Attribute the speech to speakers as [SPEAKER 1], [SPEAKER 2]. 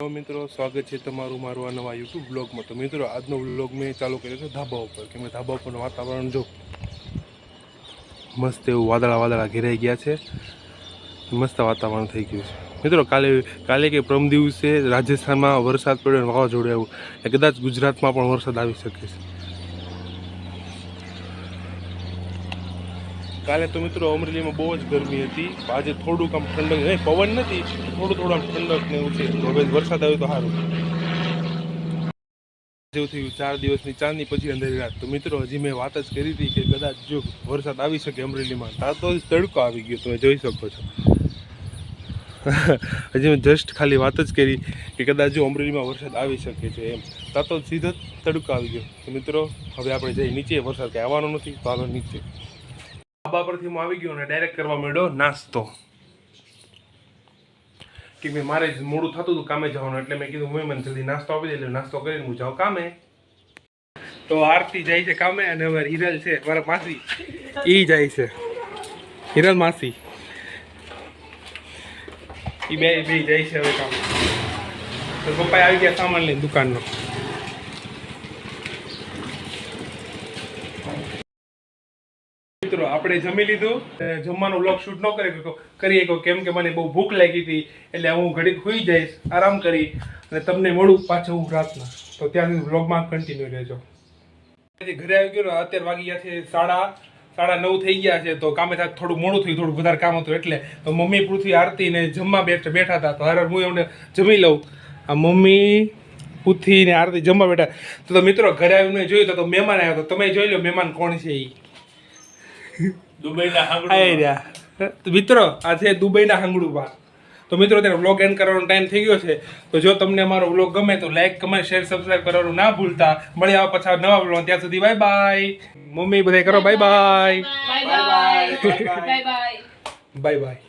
[SPEAKER 1] Hello મિત્રો, સ્વાગત છે તમારું મારું આ નવા યુટ્યુબ બ્લોગમાં તો મિત્રો, આજનો બ્લોગ મેં ચાલુ કર્યો છે ધાબા ઉપર. કે મેં ધાબા ઉપરનું વાતાવરણ જો મસ્ત એવું વાદળા વાદળા ઘેરાઈ ગયા છે. મસ્ત વાતાવરણ થઈ ગયું છે. મિત્રો, કાલે કાલે કે પ્રમ દિવસે રાજસ્થાનમાં વરસાદ પડ્યો અને વાવાઝોડું આવ્યું. એ કદાચ ગુજરાતમાં પણ વરસાદ આવી શકે છે. કાલે તો મિત્રો અમરેલીમાં બહુ જ ગરમી હતી. આજે થોડુંક આમ ઠંડક નહીં, પવન નથી, થોડું થોડું આમ ઠંડક ને એવું છે. હવે વરસાદ આવ્યો તો સારું. જેવું થયું ચાર દિવસની ચાંદની પછી અંધારી રાત. તો મિત્રો, હજી મેં વાત જ કરી હતી કે કદાચ જો વરસાદ આવી શકે અમરેલીમાં તાર તો તડકો આવી ગયો. તમે જોઈ શકો છો. હજી મેં જસ્ટ ખાલી વાત જ કરી કે કદાચ જો અમરેલીમાં વરસાદ આવી શકે છે એમ. તાર તો સીધો તડકો આવી ગયો. તો મિત્રો, હવે આપણે જઈ નીચે. વરસાદ કંઈ આવવાનો નથી, તો આગળ નીચે. ધાબા પરથી હું આવી ગયો અને ડાયરેક્ટ કરવા માંડ્યો નાસ્તો. કે ભાઈ મારે જ મોડું થતું હતું કામે જવાનું, એટલે મેં કીધું હું મને જલ્દી નાસ્તો આપી દે નાસ્તો કરીને હું જાઉં કામે. તો આરતી જાય છે કામે અને હવે હિરલ છે મારા માસી. ઈ જાય છે. હિરલ માસી. ઈ બે બે જાય છે હવે કામે. તો પપ્પા આવી ગયા સામાન લઈને દુકાનનો. મિત્રો, આપણે જમી લીધું. જમવાનું લોક શૂટ ન કરી કરીએ કરી કેમ કે મને બહુ ભૂખ લાગી હતી, એટલે હું ઘડીક સુઈ જઈશ, આરામ કરી, અને તમને મળું પાછું હું રાતના. તો ત્યાં વ્લોગમાં કન્ટિન્યુ રહેજો. ઘરે આવી ગયો અત્યારે વાગી ગયા છે સાડા સાડા નવ થઈ ગયા છે, તો કામે થાય થોડું મોડું થયું, થોડું વધારે કામ હતું, એટલે તો મમ્મી પૃથ્વી આરતી ને જમવા બેઠ, બેઠા હતા, તો હારે હું એમને જમી લઉં. આ મમ્મી પૃથ્વી ને આરતી જમવા બેઠા. તો મિત્રો, ઘરે આવીને જોયું તો મહેમાન આવ્યો તો તમે જોઈ લો મહેમાન કોણ છે એ
[SPEAKER 2] દુબઈના હાંગડું
[SPEAKER 1] મિત્રો આ છે દુબઈના હાંગડું બા તો મિત્રો ત્યારે વ્લોગ એન્ડ કરવાનો ટાઈમ થઈ ગયો છે. તો જો તમને અમારો વ્લોગ ગમે તો લાઈક કમેન્ટ શેર સબસ્ક્રાઈબ કરવાનું ના ભૂલતા. મળી આવા પછી નવા વ્લોગ ત્યાં સુધી બાય બાય મમ્મી બધા કરો.
[SPEAKER 2] Bye bye
[SPEAKER 3] bye bye
[SPEAKER 1] bye bye